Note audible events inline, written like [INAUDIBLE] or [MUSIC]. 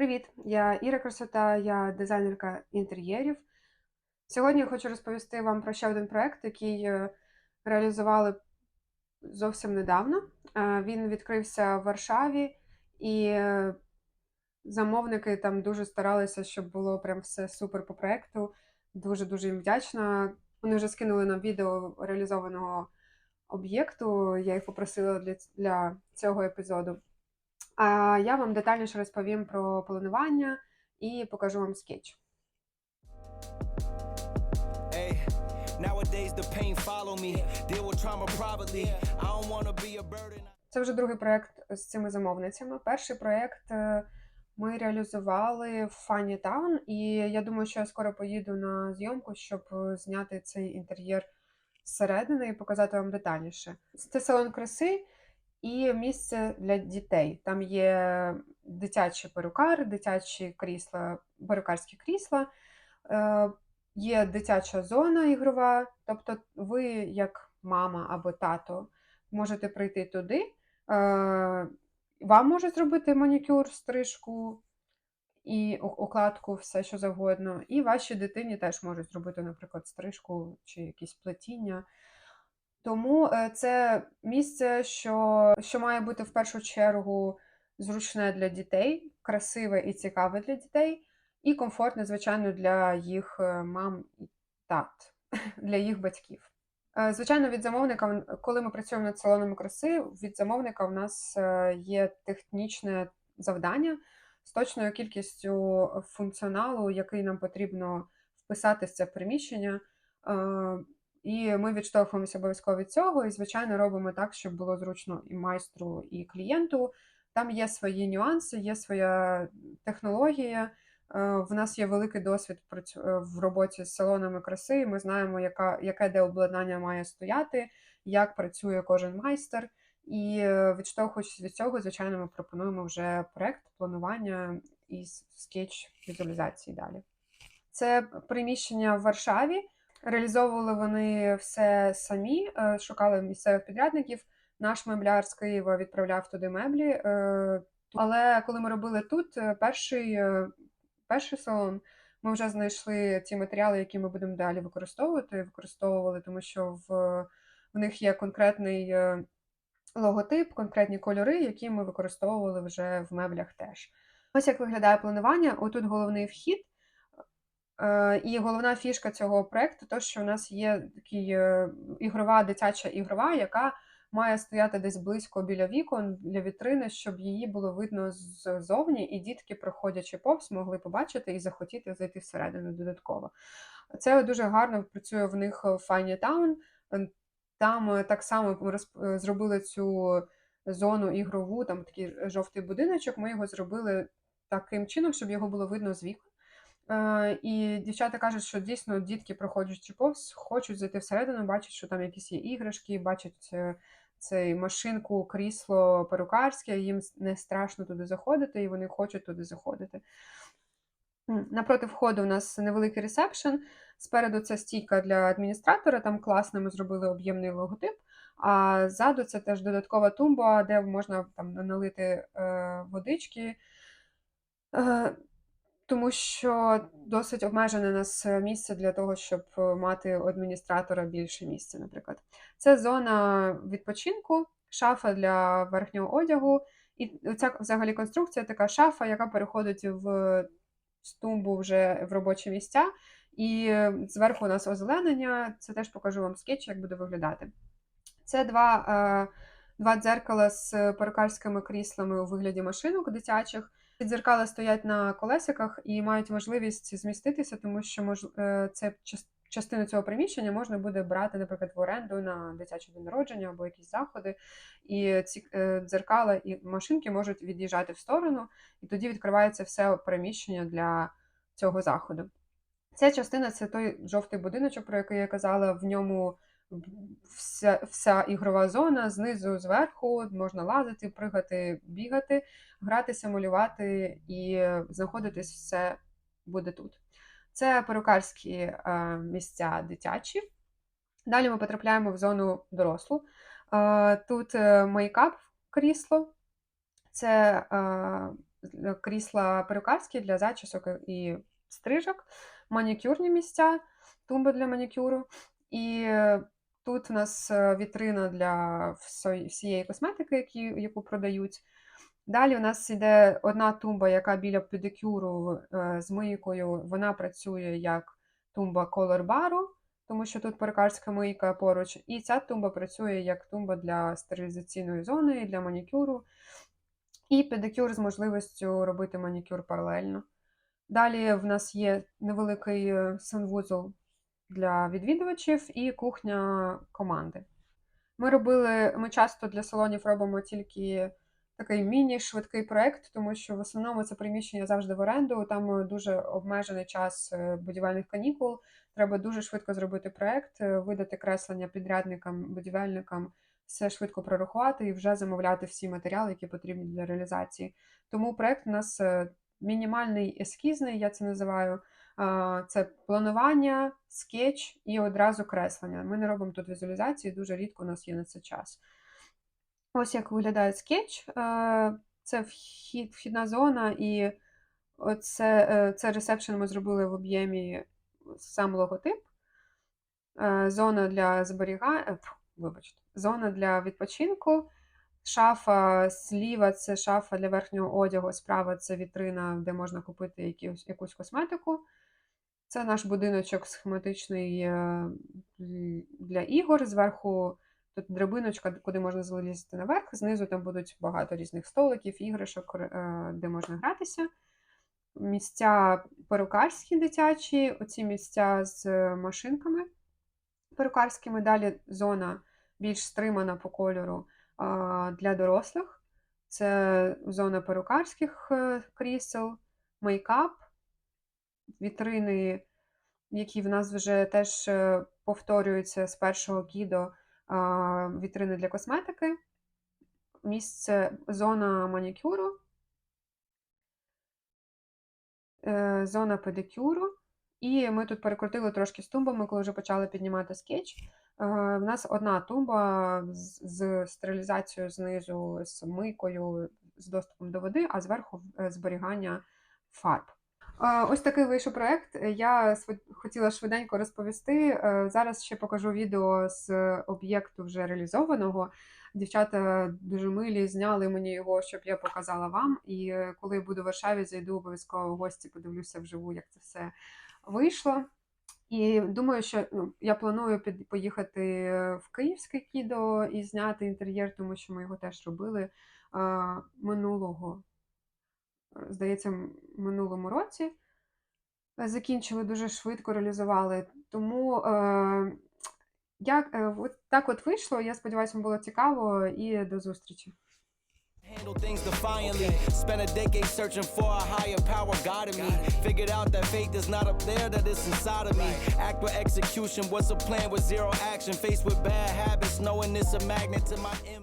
Привіт, я Іра Красота, я дизайнерка інтер'єрів. Сьогодні я хочу розповісти вам про ще один проект, який е, реалізували зовсім недавно. Е, Він відкрився в Варшаві, і е, замовники там дуже старалися, щоб було прям все супер по проекту. Дуже-дуже їм вдячна. Вони вже скинули нам відео реалізованого об'єкту. Я їх попросила для, для цього епізоду. А я вам детальніше розповім про планування і покажу вам скетч. Це вже другий проєкт з цими замовницями. Перший проєкт е, ми реалізували в Funny Town, і я думаю, що я скоро поїду на зйомку, щоб е, зняти цей інтер'єр зсередини і показати вам детальніше. Це салон краси і місце для дітей. Там є дитячий перукар, дитячі крісла, перукарські крісла, е, є дитяча зона ігрова. Тобто, ви, як мама або тато, можете прийти туди. Е, Вам можуть зробити манікюр, стрижку і укладку, все що завгодно. І вашій дитині теж можуть зробити, наприклад, стрижку чи якісь плетіння. Тому е, це місце, що, що має бути в першу чергу зручне для дітей, красиве і цікаве для дітей, і комфортне, звичайно, для їх е, мам і тат, [LAUGHS] для їх батьків. Е, Звичайно, від замовника, коли ми працюємо над салонами краси, від замовника в нас є технічне завдання з точною кількістю функціоналу, який нам потрібно вписати в це приміщення. І ми відштовхуємося обов'язково від цього, і, звичайно, робимо так, щоб було зручно і майстру, і клієнту. Там є свої нюанси, є своя технологія. Е, В нас є великий досвід е, в роботі з салонами краси. Ми знаємо, яка, яке де обладнання має стояти, як працює кожен майстер. І е, відштовхуючись від цього, звичайно, ми пропонуємо вже проект планування і скетч візуалізації далі. Це приміщення в Варшаві. Реалізовували вони все самі, е, шукали місцевих підрядників. Наш мебляр з Києва відправляв туди меблі. е, Але коли ми робили тут е, перший, перший салон, ми вже знайшли ті матеріали, які ми будемо далі використовувати. Використовували, тому що в, в них є конкретний логотип, конкретні кольори, які ми використовували вже в меблях теж. Ось як виглядає планування. Отут головний вхід. Е, І головна фішка цього проекту, то що у нас є такий е, ігрова дитяча ігрова, яка має стояти десь близько біля вікон для вітрини, щоб її було видно ззовні, і дітки, проходячи повз, могли побачити і захотіти зайти всередину додатково. Це дуже гарно працює в них в Funny Town. Е, Там е, так само е, зробили цю зону ігрову, там такий жовтий будиночок. Ми його зробили таким чином, щоб його було видно з вікон. Е, І дівчата кажуть, що дійсно дітки, проходячи повз, хочуть зайти всередину, бачать, що там якісь є іграшки, бачать е, цей машинку, крісло перукарське, їм не страшно туди заходити, і вони хочуть туди заходити. Напроти входу у нас невеликий ресепшн. Спереду це стійка для адміністратора, там класно ми зробили об'ємний логотип. А ззаду це теж додаткова тумба, де можна там налити е, водички. Е, тому що досить обмежене нас е, місце для того, щоб е, мати у адміністратора більше місця, наприклад. Це зона відпочинку, шафа для верхнього одягу. І ця взагалі конструкція така шафа, яка переходить в з тумбу вже в робочі місця. І е, зверху у нас озеленення. Це теж покажу вам скетч, як буде виглядати. Це два, е, два дзеркала з перукарськими кріслами у вигляді машинок дитячих. Ці дзеркала стоять на колесиках і мають можливість зміститися, тому що мож... е, це час- частину цього приміщення можна буде брати, наприклад, в оренду на дитячий день народження або якісь заходи. І ці е, дзеркала і машинки можуть від'їжджати в сторону, і тоді відкривається все приміщення для цього заходу. Ця частина це той жовтий будиночок, про який я казала. В ньому вся, вся ігрова зона знизу, зверху, можна лазити, пригати, бігати, гратися, малювати і знаходитись все буде тут. Це перукарські е, місця дитячі. Далі ми потрапляємо в зону дорослу. Е, Тут е, мейкап крісло, це крісла перукарські для зачісок і стрижок, манікюрні місця, тумби для манікюру. І тут у нас е, вітрина для всієї косметики, яку продають. Далі у нас йде одна тумба, яка біля педикюру е, з мийкою. Вона працює як тумба колор бару, тому що тут перукарська мийка поруч. І ця тумба працює як тумба для стерилізаційної зони, для манікюру. І педикюр з можливістю робити манікюр паралельно. Далі в нас є невеликий е, санвузол для відвідувачів і кухня команди. Ми робили, ми часто для салонів робимо тільки такий міні-швидкий проєкт, тому що в основному це приміщення завжди в оренду. Там дуже обмежений час е, будівельних канікул. Треба дуже швидко зробити проєкт, е, видати креслення підрядникам, будівельникам, все швидко прорахувати і вже замовляти всі матеріали, які потрібні для реалізації. Тому проєкт у нас е, мінімальний ескізний, я це називаю. Це планування, скетч і одразу креслення. Ми не робимо тут візуалізації, дуже рідко у нас є на це час. Ось як виглядає скетч. Е, Це вхід, вхідна зона, і оце, е, це ресепшн ми зробили в об'ємі сам логотип. Е, Зона для зберігання, вибачте, зона для відпочинку. Шафа зліва це шафа для верхнього одягу, справа це вітрина, де можна купити якусь, якусь косметику. Це наш будиночок схематичний е, для ігор. Зверху тут драбиночка, куди можна залізти наверх. Знизу там будуть багато різних столиків, іграшок, е, де можна гратися. Місця перукарські дитячі, оці місця з машинками перукарськими. Далі зона більш стримана по кольору для дорослих. Це зона перукарських е, крісел, мейкап, вітрини, які в нас вже теж е, повторюються з першого кідо, вітрини для косметики, місце, зона манікюру, е, зона педикюру. І ми тут перекрутили трошки з тумбами, коли вже почали піднімати скетч. Е, В нас одна тумба з, стерилізацією знизу, з мийкою, з доступом до води, а зверху зберігання фарб. Ось такий вийшов проект. Я хотіла швиденько розповісти. Е, Зараз ще покажу відео з об'єкту вже реалізованого. Дівчата дуже милі, зняли мені його, щоб я показала вам. І е, коли буду в Варшаві, зайду обов'язково в гості, подивлюся вживу, як це все вийшло. І думаю, що ну, я планую поїхати в Київське кідо і зняти інтер'єр, тому що ми його теж робили е, минулого, здається, минулому році. Е, Закінчили дуже швидко, реалізували. Тому е, як, е, от так от вийшло. Я сподіваюся, вам було цікаво і до зустрічі. Handle things defiantly. Spent a decade searching for a higher power guiding me. Figured out that faith is not up there, that it's inside of me. Act with execution. What's a plan with zero action? Faced with bad habits, knowing it's a magnet to my impact.